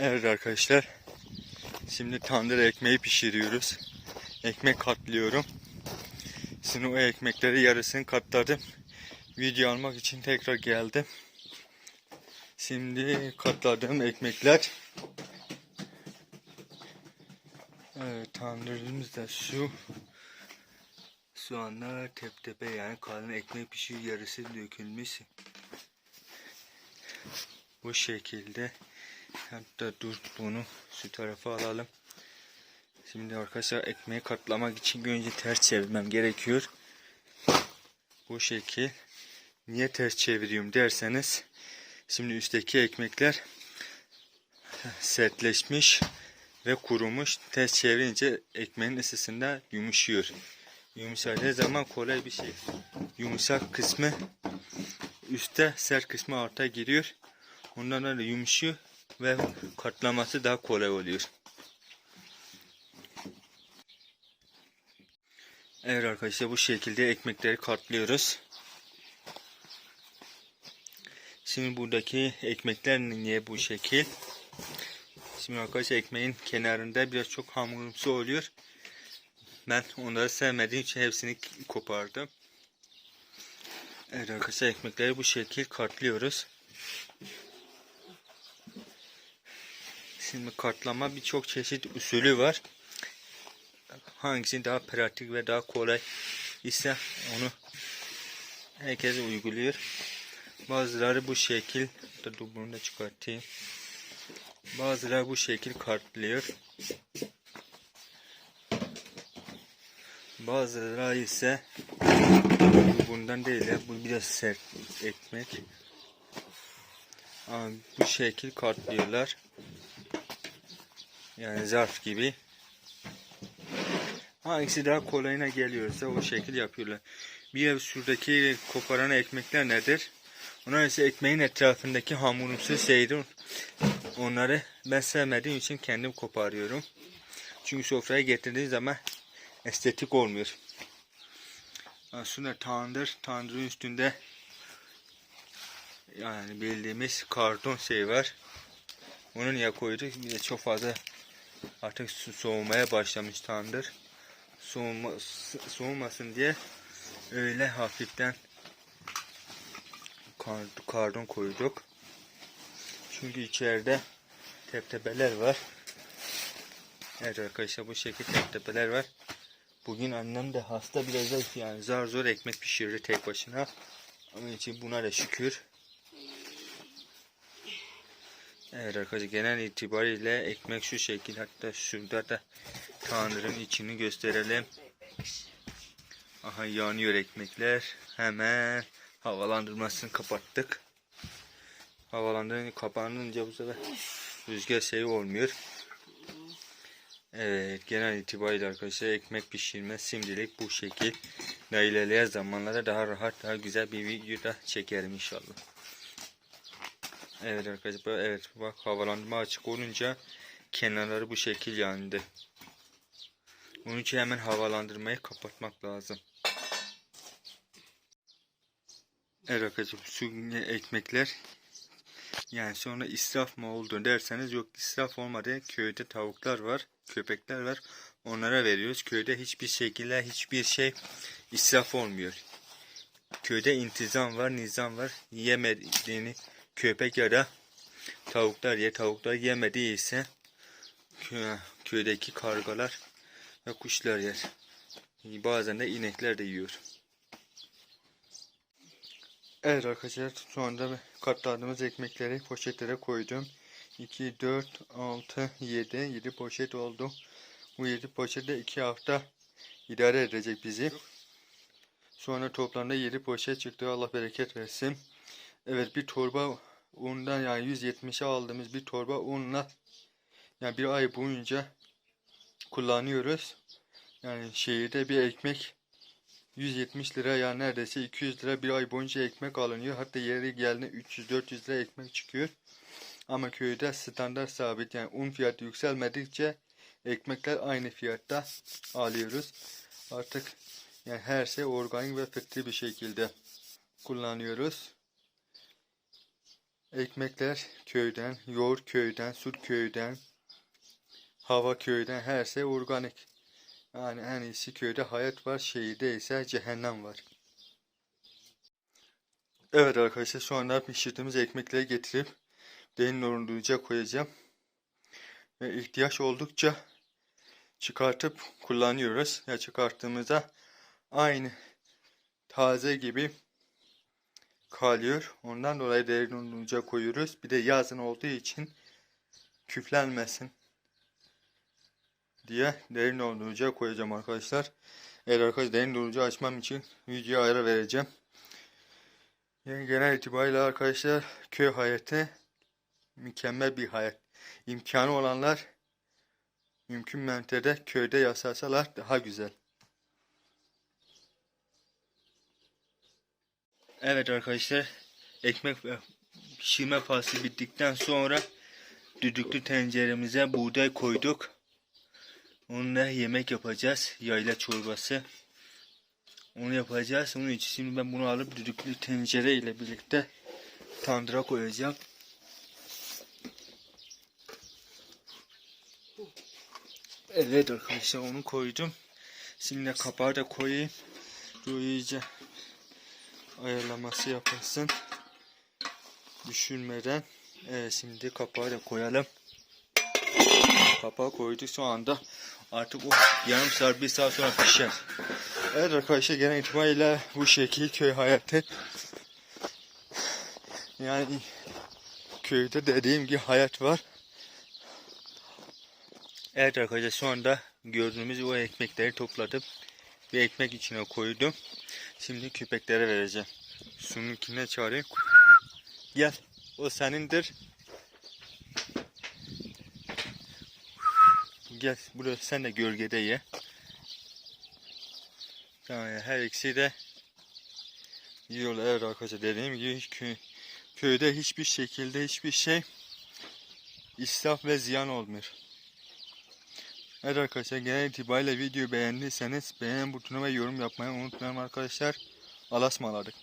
Evet arkadaşlar. Şimdi tandır ekmeği pişiriyoruz. Ekmek katlıyorum. Şimdi o ekmekleri yarısını katladım. Video almak için tekrar geldim. Şimdi katladığım ekmekler. Evet tandırımız da şu. Soğanlar tep tepe yani kalın ekmek pişiyor yarısı dökülmüş. Bu şekilde. Hatta dur bunu şu tarafa alalım. Şimdi arkadaşlar ekmeği katlamak için önce ters çevirmem gerekiyor. Bu şekil. Niye ters çeviriyorum derseniz. Şimdi üstteki ekmekler sertleşmiş ve kurumuş. Ters çevirince ekmeğin ısısında yumuşuyor. Yumuşadığı zaman kolay bir şey. Yumuşak kısmı üstte sert kısmı alta giriyor. Ondan öyle yumuşuyor ve katlaması daha kolay oluyor. Evet arkadaşlar bu şekilde ekmekleri katlıyoruz. Şimdi buradaki ekmekler niye bu şekil? Şimdi arkadaşlar ekmeğin kenarında biraz çok hamurumsu oluyor. Ben onları sevmediğim için hepsini kopardım. Evet arkadaşlar ekmekleri bu şekil katlıyoruz. Şimdi katlama birçok çeşit usulü var. Hangisi daha pratik ve daha kolay ise onu herkes uyguluyor. Bazıları bu şekil dur bunu da çıkartayım. Bazıları bu şekil katlıyor. Bazıları ise bu bundan değil ya bu biraz sert ekmek. Ama bu şekil katlıyorlar. Yani zarf gibi. Hangisi daha kolayına geliyorsa o şekil yapıyorlar. Bir de şuradaki koparan ekmekler nedir? Onlar ise ekmeğin etrafındaki hamurumsu şeydir. Onları ben sevmediğim için kendim koparıyorum. Çünkü sofraya getirdiği zaman estetik olmuyor. Aslında tandır, tandırın üstünde yani bildiğimiz karton şey var. Onu niye koyduk? Bir de çok fazla artık su soğumaya başlamış tandır. Soğuma, soğumasın diye öyle hafiften kar, kardon koyduk. Çünkü içeride teptebeler var. Evet arkadaşlar bu şekilde teptebeler var. Bugün annem de hasta biraz yani zar zor ekmek pişirdi tek başına. Onun için buna da şükür. Evet arkadaşlar genel itibariyle ekmek şu şekil hatta şurada da tandırın içini gösterelim. Aha yanıyor ekmekler. Hemen havalandırmasını kapattık. Havalandırınca kapanınca bu sefer rüzgar şeyi olmuyor. Evet genel itibariyle arkadaşlar ekmek pişirme şimdilik bu şekil. Daha ilerleyen zamanlarda daha rahat daha güzel bir video da çekerim inşallah. Evet arkadaşlar evet bak havalandırma açık olunca kenarları bu şekil yandı. Onun için hemen havalandırmayı kapatmak lazım. Evet arkadaşlar şu ekmekler yani sonra israf mı oldu derseniz yok israf olmadı. Köyde tavuklar var, köpekler var. Onlara veriyoruz. Köyde hiçbir şekilde hiçbir şey israf olmuyor. Köyde intizam var, nizam var. Yemediğini köpek ya da tavuklar ye. Tavuklar yemediyse kö köydeki kargalar ve kuşlar yer. Bazen de inekler de yiyor. Evet arkadaşlar şu anda katladığımız ekmekleri poşetlere koydum. 2, 4, 6, 7, 7 poşet oldu. Bu 7 poşette 2 hafta idare edecek bizi. Sonra toplamda 7 poşet çıktı. Allah bereket versin. Evet bir torba undan yani 170'e aldığımız bir torba unla yani bir ay boyunca kullanıyoruz. Yani şehirde bir ekmek 170 lira yani neredeyse 200 lira bir ay boyunca ekmek alınıyor. Hatta yeri geldiğinde 300-400 lira ekmek çıkıyor. Ama köyde standart sabit yani un fiyatı yükselmedikçe ekmekler aynı fiyatta alıyoruz. Artık yani her şey organik ve fıtri bir şekilde kullanıyoruz. Ekmekler köyden, yoğurt köyden, süt köyden, hava köyden, her şey organik. Yani en iyisi köyde hayat var, şehirde ise cehennem var. Evet arkadaşlar şu anda pişirdiğimiz ekmekleri getirip derin dondurucuya koyacağım. Ve ihtiyaç oldukça çıkartıp kullanıyoruz. Ya çıkarttığımızda aynı taze gibi kalıyor. Ondan dolayı derin dondurucuya koyuyoruz. Bir de yazın olduğu için küflenmesin diye derin dondurucuya koyacağım arkadaşlar. Evet arkadaşlar derin dondurucu açmam için videoya ara vereceğim. Yani genel itibariyle arkadaşlar köy hayatı mükemmel bir hayat. İmkanı olanlar mümkün mertebe köyde yaşasalar daha güzel. Evet arkadaşlar ekmek ve pişirme faslı bittikten sonra düdüklü tenceremize buğday koyduk. Onunla yemek yapacağız. Yayla çorbası. Onu yapacağız. Onun için şimdi ben bunu alıp düdüklü tencere ile birlikte tandıra koyacağım. Evet arkadaşlar onu koydum. Şimdi kapağı da koyayım. İyice ayarlaması yapılsın. Düşürmeden. Evet şimdi kapağı da koyalım. Kapağı koyduk şu anda artık o yarım saat bir saat sonra pişer. Evet arkadaşlar genel itibariyle bu şekil köy hayatı. Yani köyde dediğim gibi hayat var. Evet arkadaşlar şu anda gördüğümüz o ekmekleri topladım. Bir ekmek içine koydum. Şimdi köpeklere vereceğim. Sununkine çağırayım. Gel. O senindir. Gel buraya sen de gölgede ye. Yani her ikisi de yiyorlar evet arkadaşlar dediğim gibi köy, köyde hiçbir şekilde hiçbir şey israf ve ziyan olmuyor. Evet arkadaşlar genel itibariyle videoyu beğendiyseniz beğen butonuna ve yorum yapmayı unutmayın arkadaşlar. Alasmaladık.